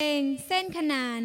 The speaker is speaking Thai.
เพลงเส้นขนาน